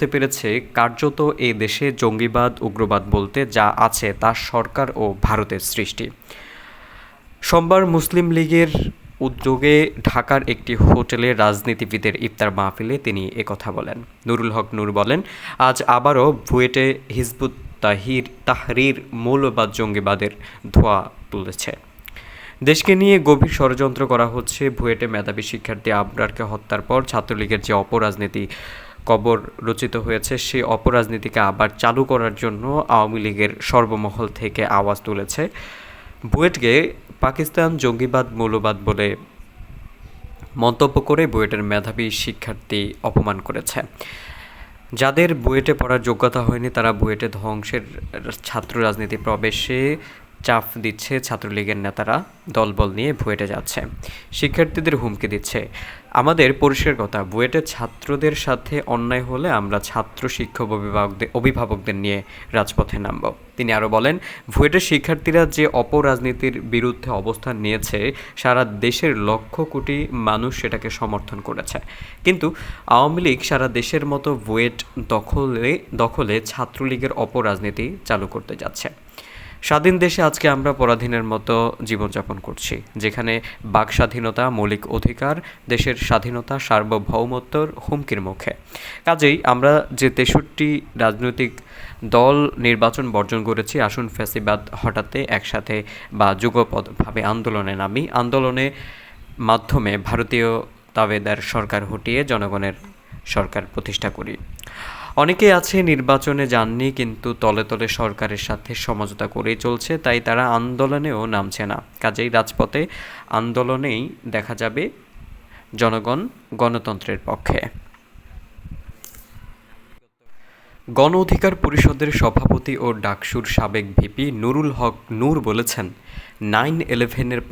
বুঝতে পেরেছে কার্যত এ দেশে জঙ্গিবাদ, উগ্রবাদ বলতে যা আছে তা সরকার ও ভারতের সৃষ্টি। সোমবার মুসলিম লীগের উদ্যোগে ঢাকার একটি হোটেলে রাজনীতিবিদের ইফতার মাহফিলে তিনি একথা বলেন। নুরুল হক নূর বলেন, আজ আবারও ভুয়েটে হিজবুত তাহির, তাহরির মৌলবাদ জঙ্গিবাদের ধোয়া তুলেছে। দেশকে নিয়ে গভীর ষড়যন্ত্র করা হচ্ছে ভুয়েটে মেধাবী শিক্ষার্থী আবরারকে হত্যার পর ছাত্রলীগের যে অপরাজনীতি কবর রচিত হয়েছে সেই অপরাজনীতিকে আবার চালু করার জন্য আওয়ামী লীগের সর্বমহল থেকে আওয়াজ তুলেছে। বুয়েটকে পাকিস্তান জঙ্গিবাদ মৌলবাদ বলে মন্তব্য করে বুয়েটের মেধাবী শিক্ষার্থী অপমান করেছে। যাদের বুয়েটে পড়ার যোগ্যতা হয়নি, তারা বুয়েটে ধ্বংসের ছাত্র রাজনীতি প্রবেশে চাপ দিচ্ছে ছাত্রলীগের নেতারা দলবল নিয়ে বুয়েটে যাচ্ছে। শিক্ষার্থীদের হুমকি দিচ্ছে। আমাদের পরিষ্কার কথা বুয়েটের ছাত্রদের সাথে অন্যায় হলে আমরা ছাত্র শিক্ষক অভিভাবকদের অভিভাবকদের নিয়ে রাজপথে নামব। তিনি আরও বলেন বুয়েটের শিক্ষার্থীরা যে অপরাজনীতির বিরুদ্ধে অবস্থান নিয়েছে, সারা দেশের লক্ষ কোটি মানুষ সেটাকে সমর্থন করেছে। কিন্তু আওয়ামী লীগ সারা দেশের মতো বুয়েট দখলে দখলে ছাত্রলীগের অপরাজনীতি চালু করতে যাচ্ছে। স্বাধীন দেশে আজকে আমরা পরাধীনের মতো জীবনযাপন করছি, যেখানে বাক স্বাধীনতা মৌলিক অধিকার, দেশের স্বাধীনতা সার্বভৌমত্বর হুমকির মুখে। কাজেই আমরা যে তেষট্টি রাজনৈতিক দল নির্বাচন বর্জন করেছি, আসুন ফ্যাসিবাদ হঠাতে একসাথে বা যুগপদভাবে আন্দোলনে নামি। আন্দোলনে মাধ্যমে ভারতীয় তাবেদার সরকার হটিয়ে জনগণের সরকার প্রতিষ্ঠা করি। অনেকে আছে নির্বাচনে যাননি, কিন্তু তলে তলে সরকারের সাথে সমঝোতা করেই চলছে, তাই তারা আন্দোলনেও নামছে না। কাজেই রাজপথে আন্দোলনেই দেখা যাবে জনগণ গণতন্ত্রের পক্ষে। গণ অধিকার পরিষদের সভাপতি ও ডাকসুর সাবেক ভিপি নুরুল হক নূর বলেছেন, নাইন ইলেভেনের